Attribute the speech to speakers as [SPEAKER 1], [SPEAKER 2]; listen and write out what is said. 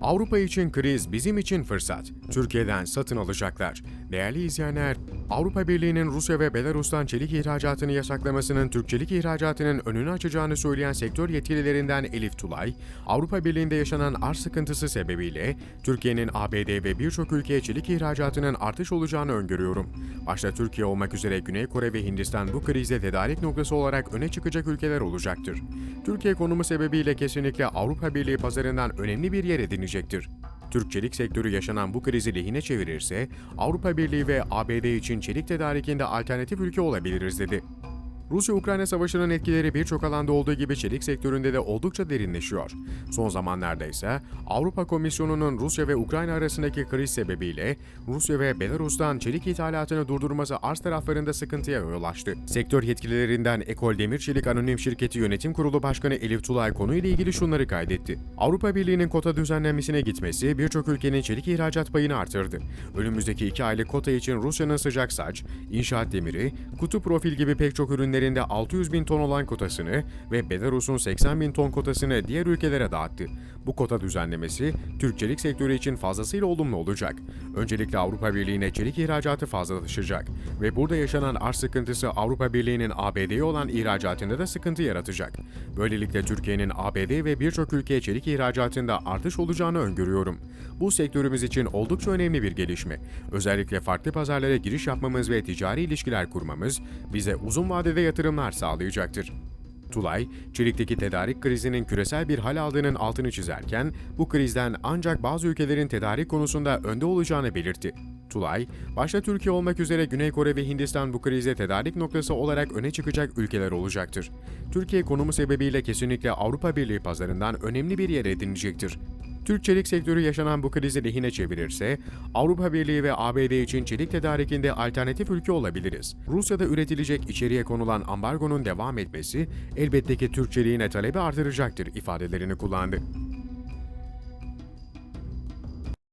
[SPEAKER 1] Avrupa için kriz, bizim için fırsat. Türkiye'den satın alacaklar. Değerli izleyenler, Avrupa Birliği'nin Rusya ve Belarus'tan çelik ihracatını yasaklamasının Türk çelik ihracatının önünü açacağını söyleyen sektör yetkililerinden Elif Tulay, Avrupa Birliği'nde yaşanan arz sıkıntısı sebebiyle Türkiye'nin ABD ve birçok ülkeye çelik ihracatının artış olacağını öngörüyorum. Başta Türkiye olmak üzere Güney Kore ve Hindistan bu krizde tedarik noktası olarak öne çıkacak ülkeler olacaktır. Türkiye konumu sebebiyle kesinlikle Avrupa Birliği pazarından önemli bir yer edinecektir. Türk çelik sektörü yaşanan bu krizi lehine çevirirse Avrupa Birliği ve ABD için çelik tedarikinde alternatif ülke olabiliriz dedi. Rusya-Ukrayna savaşının etkileri birçok alanda olduğu gibi çelik sektöründe de oldukça derinleşiyor. Son zamanlarda ise Avrupa Komisyonu'nun Rusya ve Ukrayna arasındaki kriz sebebiyle Rusya ve Belarus'tan çelik ithalatını durdurması arz taraflarında sıkıntıya yol açtı. Sektör yetkililerinden Ekol Demir Çelik Anonim Şirketi Yönetim Kurulu Başkanı Elif Tulay konuyla ilgili şunları kaydetti. Avrupa Birliği'nin kota düzenlemesine gitmesi birçok ülkenin çelik ihracat payını artırdı. Önümüzdeki iki aylık kota için Rusya'nın sıcak saç, inşaat demiri, kutu profil gibi pek çok ürünlerinde 600 bin ton olan kotasını ve Belarus'un 80 bin ton kotasını diğer ülkelere dağıttı. Bu kota düzenlemesi Türk çelik sektörü için fazlasıyla olumlu olacak. Öncelikle Avrupa Birliği'ne çelik ihracatı fazlalaşacak ve burada yaşanan arz sıkıntısı Avrupa Birliği'nin ABD'ye olan ihracatında da sıkıntı yaratacak. Böylelikle Türkiye'nin ABD ve birçok ülkeye çelik ihracatında artış olacağını öngörüyorum. Bu sektörümüz için oldukça önemli bir gelişme. Özellikle farklı pazarlara giriş yapmamız ve ticari ilişkiler kurmamız bize uzun vadede yatırımlar sağlayacaktır. Tulay, çelikteki tedarik krizinin küresel bir hal aldığının altını çizerken, bu krizden ancak bazı ülkelerin tedarik konusunda önde olacağını belirtti. Tulay, başta Türkiye olmak üzere Güney Kore ve Hindistan bu krizde tedarik noktası olarak öne çıkacak ülkeler olacaktır. Türkiye konumu sebebiyle kesinlikle Avrupa Birliği pazarından önemli bir yer edinecektir. Türk çelik sektörü yaşanan bu krizi lehine çevirirse, Avrupa Birliği ve ABD için çelik tedarikinde alternatif ülke olabiliriz. Rusya'da üretilecek içeriye konulan ambargonun devam etmesi elbette ki Türk çeliğine talebi artıracaktır ifadelerini kullandı.